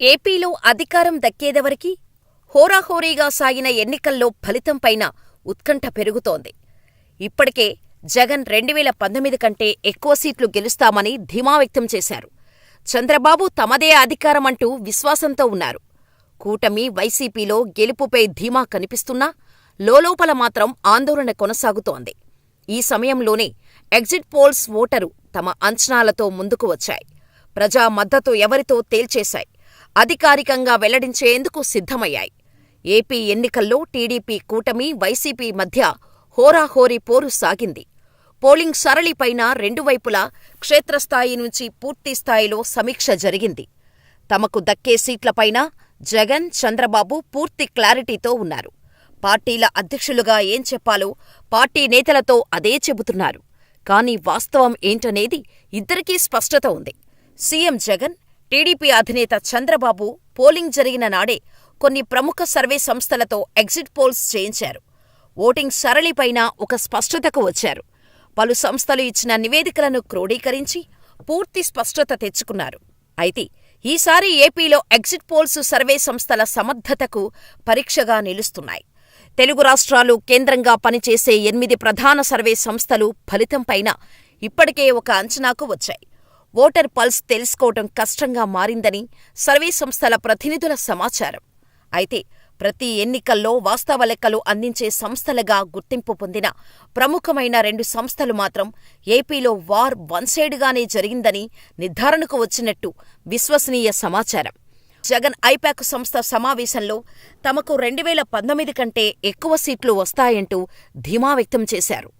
ఏపీలో అధికారం దక్కేదెవరికి హోరాహోరీగా సాగిన ఎన్నికల్లో ఫలితంపైన ఉత్కంఠ పెరుగుతోంది. ఇప్పటికే జగన్ రెండువేల పంతొమ్మిది కంటే ఎక్కువ సీట్లు గెలుస్తామని ధీమా వ్యక్తం చేశారు. చంద్రబాబు తమదే అధికారమంటూ విశ్వాసంతో ఉన్నారు. కూటమి వైసీపీలో గెలుపుపై ధీమా కనిపిస్తున్నా లోలోపల మాత్రం ఆందోళన కొనసాగుతోంది. ఈ సమయంలోనే ఎగ్జిట్ పోల్స్ ఓటరు తమ అంచనాలతో ముందుకు వచ్చాయి. ప్రజా మద్దతు ఎవరితో తేల్చేశాయి? అధికారికంగా వెల్లడించేందుకు సిద్ధమయ్యాయి. ఏపీ ఎన్నికల్లో టీడీపీ కూటమి వైసీపీ మధ్య హోరాహోరీ పోరు సాగింది. పోలింగ్ సరళిపైన రెండు వైపులా క్షేత్రస్థాయి నుంచి పూర్తిస్థాయిలో సమీక్ష జరిగింది. తమకు దక్కే సీట్లపైన జగన్ చంద్రబాబు పూర్తి క్లారిటీతో ఉన్నారు. పార్టీల అధ్యక్షులుగా ఏం చెప్పాలో పార్టీ నేతలతో అదే చెబుతున్నారు. కానీ వాస్తవం ఏంటనేది ఇద్దరికీ స్పష్టత ఉంది. సీఎం జగన్ టీడీపీ అధినేత చంద్రబాబు పోలింగ్ జరిగిన నాడే కొన్ని ప్రముఖ సర్వే సంస్థలతో ఎగ్జిట్ పోల్స్ చేయించారు. ఓటింగ్ సరళిపైన ఒక స్పష్టతకు వచ్చారు. పలు సంస్థలు ఇచ్చిన నివేదికలను క్రోడీకరించి పూర్తి స్పష్టత తెచ్చుకున్నారు. అయితే ఈసారి ఏపీలో ఎగ్జిట్ పోల్స్ సర్వే సంస్థల సమర్థతకు పరీక్షగా నిలుస్తున్నాయి. తెలుగు రాష్ట్రాలు కేంద్రంగా పనిచేసే ఎనిమిది ప్రధాన సర్వే సంస్థలు ఫలితంపైన ఇప్పటికే ఒక అంచనాకు వచ్చాయి. ఓటర్ పల్స్ తెలుసుకోవటం కష్టంగా మారిందని సర్వే సంస్థల ప్రతినిధుల సమాచారం. అయితే ప్రతి ఎన్నికల్లో వాస్తవ లెక్కలు అందించే సంస్థలుగా గుర్తింపు పొందిన ప్రముఖమైన రెండు సంస్థలు మాత్రం ఏపీలో వార్ వన్ సైడ్గానే జరిగిందని నిర్ధారణకు వచ్చినట్టు విశ్వసనీయ సమాచారం. జగన్ ఐపాక్ సంస్థ సమావేశంలో తమకు రెండువేల పంతొమ్మిది కంటే ఎక్కువ సీట్లు వస్తాయంటూ ధీమా వ్యక్తం చేశారు.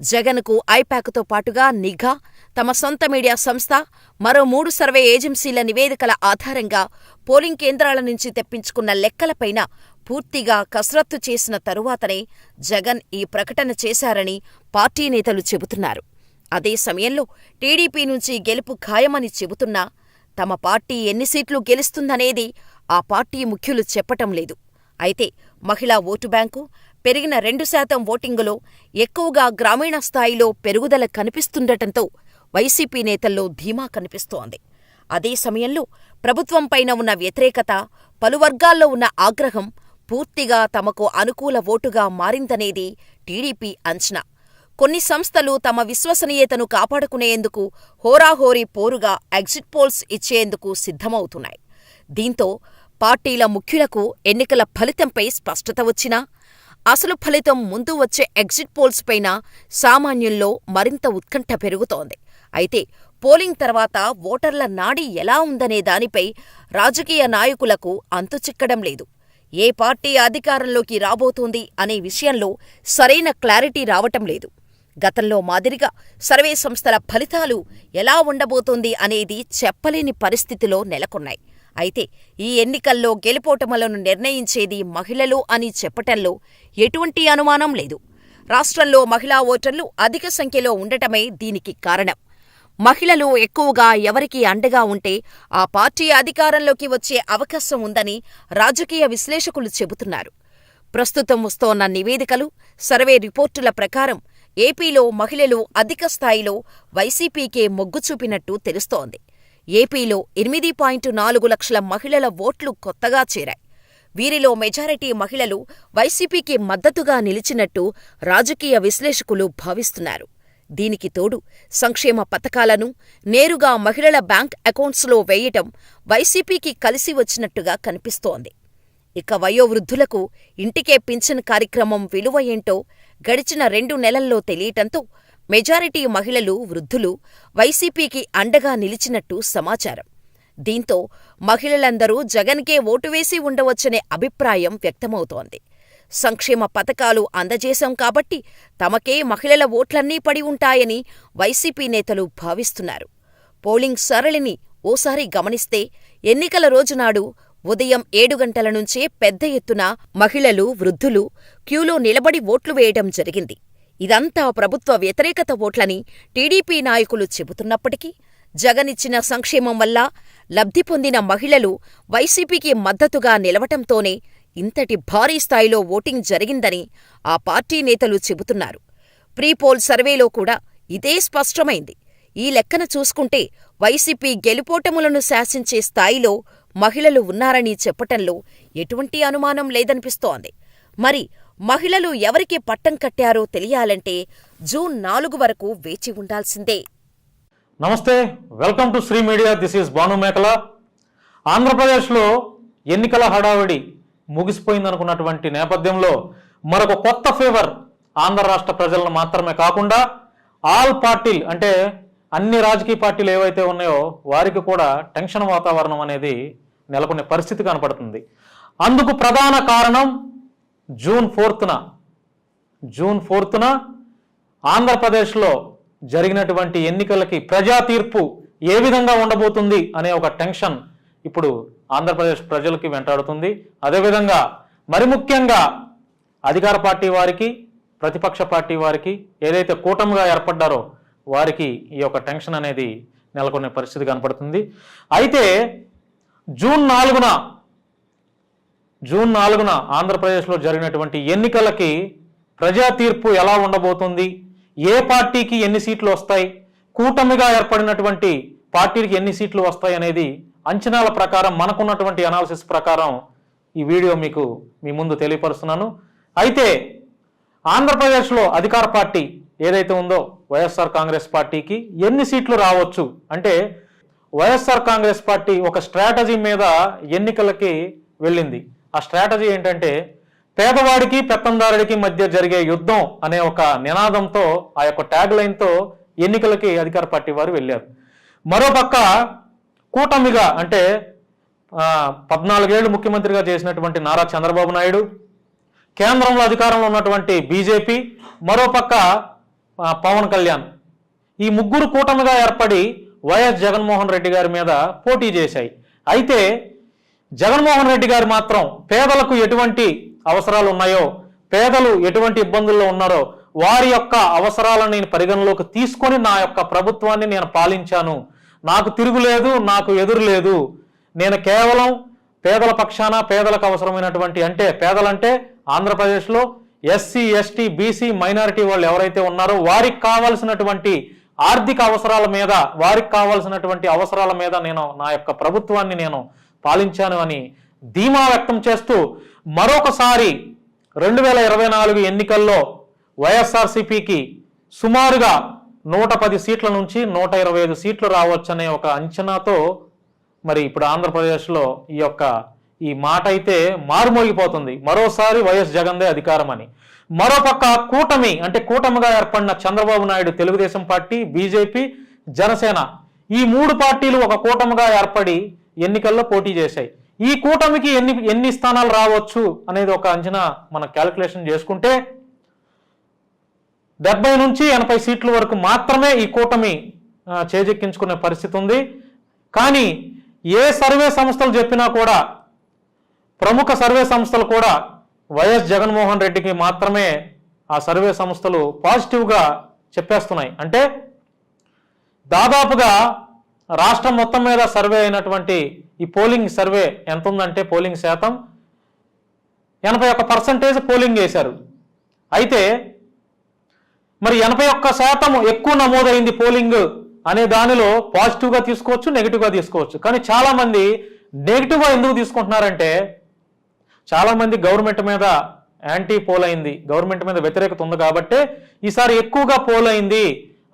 జగన్కు ఐపాక్తో పాటుగా నిఘా తమ సొంత మీడియా సంస్థ మరో మూడు సర్వే ఏజెన్సీల నివేదికల ఆధారంగా పోలింగ్ కేంద్రాల నుంచి తెప్పించుకున్న లెక్కలపైన పూర్తిగా కసరత్తు చేసిన తరువాతనే జగన్ ఈ ప్రకటన చేశారని పార్టీ నేతలు చెబుతున్నారు. అదే సమయంలో టీడీపీ నుంచి గెలుపు ఖాయమని చెబుతున్నా తమ పార్టీ ఎన్ని సీట్లు గెలుస్తుందనేది ఆ పార్టీ ముఖ్యులు చెప్పటం లేదు. అయితే మహిళా ఓటు బ్యాంకు పెరిగిన రెండు శాతం ఓటింగులో ఎక్కువగా గ్రామీణ స్థాయిలో పెరుగుదల కనిపిస్తుండటంతో వైసీపీ నేతల్లో ధీమా కనిపిస్తోంది. అదే సమయంలో ప్రభుత్వంపైన ఉన్న వ్యతిరేకత పలు వర్గాల్లో ఉన్న ఆగ్రహం పూర్తిగా తమకు అనుకూల ఓటుగా మారిందనేది టీడీపీ అంచనా. కొన్ని సంస్థలు తమ విశ్వసనీయతను కాపాడుకునేందుకు హోరాహోరీ పోరుగా ఎగ్జిట్ పోల్స్ ఇచ్చేందుకు సిద్ధమవుతున్నాయి. దీంతో పార్టీల ముఖ్యులకు ఎన్నికల ఫలితంపై స్పష్టత వచ్చినా అసలు ఫలితం ముందు వచ్చే ఎగ్జిట్ పోల్స్ పైన సామాన్యుల్లో మరింత ఉత్కంఠ పెరుగుతోంది. అయితే పోలింగ్ తర్వాత ఓటర్ల నాడి ఎలా ఉందనే దానిపై రాజకీయ నాయకులకు అంతుచిక్కడం లేదు. ఏ పార్టీ అధికారంలోకి రాబోతోంది అనే విషయంలో సరైన క్లారిటీ రావటం లేదు. గతంలో మాదిరిగా సర్వే సంస్థల ఫలితాలు ఎలా ఉండబోతోంది అనేది చెప్పలేని పరిస్థితిలో నెలకొన్నాయి. అయితే ఈ ఎన్నికల్లో గెలుపోటములను నిర్ణయించేది మహిళలు అని చెప్పటంలో ఎటువంటి అనుమానం లేదు. రాష్ట్రంలో మహిళా ఓటర్లు అధిక సంఖ్యలో ఉండటమే దీనికి కారణం. మహిళలు ఎక్కువగా ఎవరికి అండగా ఉంటే ఆ పార్టీ అధికారంలోకి వచ్చే అవకాశం ఉందని రాజకీయ విశ్లేషకులు చెబుతున్నారు. ప్రస్తుతం వస్తోన్న నివేదికలు సర్వే రిపోర్టుల ప్రకారం ఏపీలో మహిళలు అధిక స్థాయిలో వైసీపీకే మొగ్గు చూపినట్టు తెలుస్తోంది. ఏపీలో ఎనిమిది పాయింట్ నాలుగు లక్షల మహిళల ఓట్లు కొత్తగా చేరాయి. వీరిలో మెజారిటీ మహిళలు వైసీపీకి మద్దతుగా నిలిచినట్టు రాజకీయ విశ్లేషకులు భావిస్తున్నారు. దీనికి తోడు సంక్షేమ పథకాలను నేరుగా మహిళల బ్యాంక్ అకౌంట్స్లో వేయటం వైసీపీకి కలిసి వచ్చినట్టుగా కనిపిస్తోంది. ఇక వయోవృద్ధులకు ఇంటికే పింఛన్ కార్యక్రమం విలువ ఏంటో గడిచిన రెండు నెలల్లో తెలియటంతో మెజారిటీ మహిళలు వృద్ధులు వైసీపీకి అండగా నిలిచినట్టు సమాచారం. దీంతో మహిళలందరూ జగన్కే ఓటు వేసి ఉండవచ్చనే అభిప్రాయం వ్యక్తమవుతోంది. సంక్షేమ పథకాలు అందజేశాం కాబట్టి తమకే మహిళల ఓట్లన్నీ పడి ఉంటాయని వైసీపీ నేతలు భావిస్తున్నారు. పోలింగ్ సరళిని ఓసారి గమనిస్తే ఎన్నికల రోజునాడు ఉదయం ఏడు గంటల నుంచే పెద్ద ఎత్తున మహిళలు వృద్ధులు క్యూలో నిలబడి ఓట్లు వేయడం జరిగింది. ఇదంతా ప్రభుత్వ వ్యతిరేకత ఓట్లని టీడీపీ నాయకులు చెబుతున్నప్పటికీ జగనిచ్చిన సంక్షేమం వల్ల లబ్ధి పొందిన మహిళలు వైసీపీకి మద్దతుగా నిలవటంతోనే ఇంతటి భారీ స్థాయిలో ఓటింగ్ జరిగిందని ఆ పార్టీ నేతలు చెబుతున్నారు ప్రీపోల్ సర్వేలో కూడా ఇదే స్పష్టమైంది ఈ లెక్కన చూసుకుంటే వైసీపీ గెలుపోటములను శాసించే స్థాయిలో మహిళలు ఉన్నారని చెప్పటంలో ఎటువంటి అనుమానం లేదనిపిస్తోంది. మరి మహిళలు ఎవరికి పట్టం కట్టారో తెలియాలంటే జూన్ నాలుగు వరకు వేచి ఉండాల్సిందే. నమస్తే welcome to Sri media this is Bhanumekala ఆంధ్రప్రదేశ్లో ఎన్నికల హడావిడి ముగిసిపోయిందనుకున్నటువంటి నేపథ్యంలో మరొక కొత్త ఫేవర్ ఆంధ్ర రాష్ట్ర ప్రజలను మాత్రమే కాకుండా ఆల్ పార్టీలు అంటే అన్ని రాజకీయ పార్టీలు ఏవైతే ఉన్నాయో వారికి కూడా టెన్షన్ వాతావరణం అనేది నెలకొనే పరిస్థితి కనపడుతుంది. అందుకు ప్రధాన కారణం జూన్ ఫోర్త్న జూన్ ఫోర్త్న ఆంధ్రప్రదేశ్లో జరిగినటువంటి ఎన్నికలకి ప్రజా తీర్పు ఏ విధంగా ఉండబోతుంది అనే ఒక టెన్షన్ ఇప్పుడు ఆంధ్రప్రదేశ్ ప్రజలకి వెంటాడుతుంది. అదేవిధంగా మరి ముఖ్యంగా అధికార పార్టీ వారికి ప్రతిపక్ష పార్టీ వారికి ఏదైతే కూటమిగా ఏర్పడ్డారో వారికి ఈ యొక్క టెన్షన్ అనేది నెలకొనే పరిస్థితి కనపడుతుంది. అయితే జూన్ నాలుగున జూన్ నాలుగున ఆంధ్రప్రదేశ్లో జరిగినటువంటి ఎన్నికలకి ప్రజా తీర్పు ఎలా ఉండబోతుంది? ఏ పార్టీకి ఎన్ని సీట్లు వస్తాయి? కూటమిగా ఏర్పడినటువంటి పార్టీకి ఎన్ని సీట్లు వస్తాయి అనేది అంచనాల ప్రకారం మనకున్నటువంటి అనాలిసిస్ ప్రకారం ఈ వీడియో మీకు మీ ముందు తెలియపరుస్తున్నాను. అయితే ఆంధ్రప్రదేశ్లో అధికార పార్టీ ఏదైతే ఉందో వైఎస్ఆర్ కాంగ్రెస్ పార్టీకి ఎన్ని సీట్లు రావచ్చు? అంటే వైఎస్ఆర్ కాంగ్రెస్ పార్టీ ఒక స్ట్రాటజీ మీద ఎన్నికలకి వెళ్ళింది. ఆ స్ట్రాటజీ ఏంటంటే పేదవాడికి పెత్తందారుడికి మధ్య జరిగే యుద్ధం అనే ఒక నినాదంతో ఆ యొక్క ట్యాగ్ లైన్తో ఎన్నికలకి అధికార పార్టీ వారు వెళ్ళారు. మరోపక్క కూటమిగా అంటే పద్నాలుగేళ్ళు ముఖ్యమంత్రిగా చేసినటువంటి నారా చంద్రబాబు నాయుడు కేంద్రంలో అధికారంలో ఉన్నటువంటి బీజేపీ మరోపక్క పవన్ కళ్యాణ్. ఈ ముగ్గురు కూటమిగా ఏర్పడి వైఎస్ జగన్మోహన్ రెడ్డి గారి మీద పోటీ చేశాయి. అయితే జగన్మోహన్ రెడ్డి గారు మాత్రం పేదలకు ఎటువంటి అవసరాలు ఉన్నాయో పేదలు ఎటువంటి ఇబ్బందుల్లో ఉన్నారో వారి యొక్క అవసరాలను నేను పరిగణలోకి తీసుకొని నా యొక్క ప్రభుత్వాన్ని నేను పాలించాను నాకు తిరుగులేదు నాకు ఎదురు లేదు. నేను కేవలం పేదల పక్షాన పేదలకు అవసరమైనటువంటి అంటే పేదలంటే ఆంధ్రప్రదేశ్లో ఎస్సీ ఎస్టీ బీసీ మైనారిటీ వాళ్ళు ఎవరైతే ఉన్నారో వారికి కావాల్సినటువంటి ఆర్థిక అవసరాల మీద వారికి కావాల్సినటువంటి అవసరాల మీద నేను నా యొక్క ప్రభుత్వాన్ని నేను పాలించాను అని ధీమా వ్యక్తం చేస్తూ మరొకసారి రెండు వేల ఇరవై నాలుగు ఎన్నికల్లో వైఎస్ఆర్సీపీకి సుమారుగా నూట పది సీట్ల నుంచి నూట ఇరవై ఐదు సీట్లు రావచ్చనే ఒక అంచనాతో మరి ఇప్పుడు ఆంధ్రప్రదేశ్లో ఈ యొక్క ఈ మాట అయితే మారుమోగిపోతుంది. మరోసారి వైఎస్ జగన్దే అధికారమని. మరోపక్క కూటమి అంటే కూటమిగా ఏర్పడిన చంద్రబాబు నాయుడు తెలుగుదేశం పార్టీ బీజేపీ జనసేన ఈ మూడు పార్టీలు ఒక కూటమిగా ఏర్పడి ఎన్నికల్లో పోటీ చేశాయి. ఈ కూటమికి ఎన్ని ఎన్ని స్థానాలు రావచ్చు అనేది ఒక అంచనా మనం క్యాలిక్యులేషన్ చేసుకుంటే డెబ్బై నుంచి ఎనభై సీట్ల వరకు మాత్రమే ఈ కూటమి చేజెక్కించుకునే పరిస్థితి ఉంది. కానీ ఏ సర్వే సంస్థలు చెప్పినా కూడా ప్రముఖ సర్వే సంస్థలు కూడా వైఎస్ జగన్మోహన్ రెడ్డికి మాత్రమే ఆ సర్వే సంస్థలు పాజిటివ్గా చెప్పేస్తున్నాయి. అంటే దాదాపుగా రాష్ట్రం మొత్తం మీద సర్వే అయినటువంటి ఈ పోలింగ్ సర్వే ఎంత ఉందంటే పోలింగ్ శాతం? ఎనభై ఒక్క పర్సంటేజ్ పోలింగ్ చేశారు. అయితే మరి ఎనభై ఒక్క శాతం ఎక్కువ నమోదైంది పోలింగ్ అనే దానిలో పాజిటివ్గా తీసుకోవచ్చు నెగిటివ్గా తీసుకోవచ్చు. కానీ చాలామంది నెగిటివ్గా ఎందుకు తీసుకుంటున్నారంటే చాలామంది గవర్నమెంట్ మీద యాంటీ పోల్ అయింది. గవర్నమెంట్ మీద వ్యతిరేకత ఉంది కాబట్టి ఈసారి ఎక్కువగా పోల్ అయింది.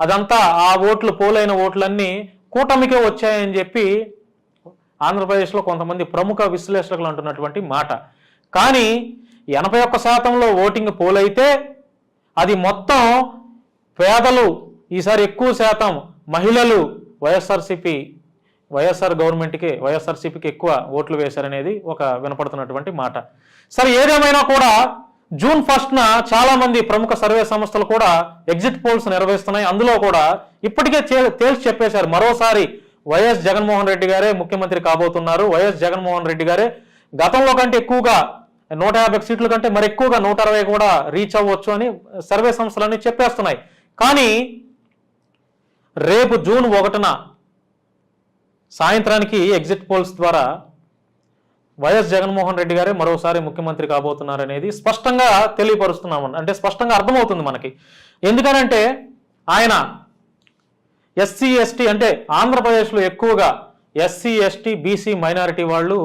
అదంతా ఆ ఓట్లు పోలైన ఓట్లన్నీ కూటమికే వచ్చాయని చెప్పి ఆంధ్రప్రదేశ్లో కొంతమంది ప్రముఖ విశ్లేషకులు అంటున్నటువంటి మాట. కానీ ఎనభై ఒక్క శాతంలో ఓటింగ్ పోలైతే అది మొత్తం పేదలు ఈసారి ఎక్కువ శాతం మహిళలు వైఎస్ఆర్సిపి వైఎస్ఆర్ గవర్నమెంట్కి వైఎస్ఆర్సీపీకి ఎక్కువ ఓట్లు వేశారనేది ఒక వినపడుతున్నటువంటి మాట. సరే ఏదేమైనా కూడా జూన్ ఫస్ట్న చాలామంది ప్రముఖ సర్వే సంస్థలు కూడా ఎగ్జిట్ పోల్స్ నిర్వహిస్తున్నాయి అందులో కూడా ఇప్పటికే తేల్చి చెప్పేశారు. మరోసారి వైఎస్ జగన్మోహన్ రెడ్డి గారే ముఖ్యమంత్రి కాబోతున్నారు. వైఎస్ జగన్మోహన్ రెడ్డి గారే గతంలో కంటే ఎక్కువగా నూట యాభై సీట్ల కంటే మరి ఎక్కువగా నూట అరవై కూడా రీచ్ అవ్వచ్చు అని సర్వే సంస్థలన్నీ చెప్పేస్తున్నాయి. కానీ రేపు జూన్ ఒకటిన సాయంత్రానికి ఎగ్జిట్ పోల్స్ ద్వారా వైఎస్ జగన్మోహన్ రెడ్డి గారే మరోసారి ముఖ్యమంత్రి కాబోతున్నారనేది స్పష్టంగా తెలియపరుస్తున్నామని అంటే స్పష్టంగా అర్థమవుతుంది మనకి. ఎందుకనంటే ఆయన ఎస్సీ ఎస్టీ అంటే ఆంధ్రప్రదేశ్లో ఎక్కువగా ఎస్సీ ఎస్టీ బీసీ మైనారిటీ వాళ్ళు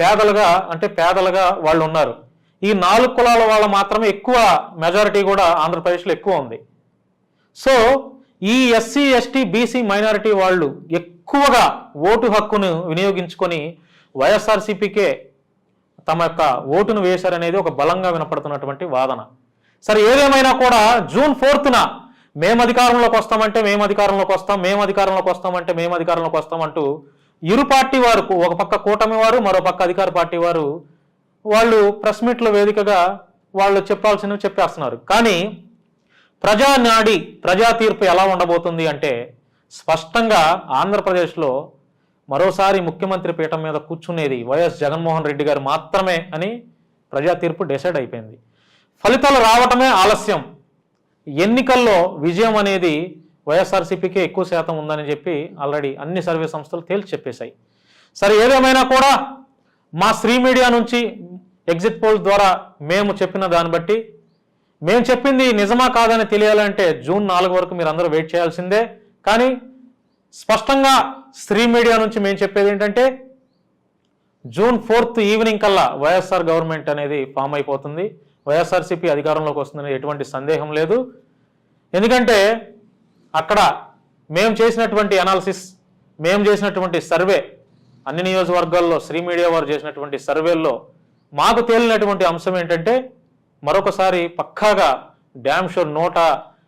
పేదలుగా అంటే పేదలుగా వాళ్ళు ఉన్నారు ఈ నాలుగు కులాల వాళ్ళ మాత్రమే ఎక్కువ మెజారిటీ కూడా ఆంధ్రప్రదేశ్లో ఎక్కువ ఉంది. సో ఈ ఎస్సీ ఎస్టీ బీసీ మైనారిటీ వాళ్ళు ఎక్కువగా ఓటు హక్కును వినియోగించుకొని వైఎస్ఆర్సీపీకే తమ యొక్క ఓటును వేశారనేది ఒక బలంగా వినపడుతున్నటువంటి వాదన. సరే ఏదేమైనా కూడా జూన్ ఫోర్త్న మేము అధికారంలోకి వస్తామంటే మేము అధికారంలోకి వస్తాం మేము అధికారంలోకి వస్తామంటే మేము అధికారంలోకి వస్తామంటూ ఇరు పార్టీ వారు ఒక పక్క కూటమి వారు మరో పక్క అధికార పార్టీ వారు వాళ్ళు ప్రెస్ మీట్ల వేదికగా వాళ్ళు చెప్పాల్సినవి చెప్పేస్తున్నారు. కానీ ప్రజా నాడి ప్రజా తీర్పు ఎలా ఉండబోతుంది అంటే స్పష్టంగా ఆంధ్రప్రదేశ్లో మరోసారి ముఖ్యమంత్రి పీఠం మీద కూర్చునేది వైఎస్ జగన్మోహన్ రెడ్డి గారు మాత్రమే అని ప్రజా తీర్పు డిసైడ్ అయిపోయింది. ఫలితాలు రావటమే ఆలస్యం. ఎన్నికల్లో విజయం అనేది వైఎస్ఆర్సీపీకే ఎక్కువ శాతం ఉందని చెప్పి ఆల్రెడీ అన్ని సర్వే సంస్థలు తేల్చి చెప్పేశాయి. సరే ఏదేమైనా కూడా మా శ్రీ మీడియా నుంచి ఎగ్జిట్ పోల్స్ ద్వారా మేము చెప్పిన దాన్ని బట్టి మేము చెప్పింది నిజమా కాదని తెలియాలంటే జూన్ నాలుగు వరకు మీరు అందరూ వెయిట్ చేయాల్సిందే. కానీ స్పష్టంగా శ్రీ మీడియా నుంచి మేము చెప్పేది ఏంటంటే జూన్ ఫోర్త్ ఈవినింగ్ కల్లా వైఎస్ఆర్ గవర్నమెంట్ అనేది ఫామ్ అయిపోతుంది. వైఎస్ఆర్సీపీ అధికారంలోకి వస్తుందనే ఎటువంటి సందేహం లేదు. ఎందుకంటే అక్కడ మేము చేసినటువంటి అనాలిసిస్ మేము చేసినటువంటి సర్వే అన్ని నియోజకవర్గాల్లో శ్రీ మీడియా వారు చేసినటువంటి సర్వేల్లో మాకు తేలినటువంటి అంశం ఏంటంటే మరొకసారి పక్కాగా డ్యామ్ షోర్ నూట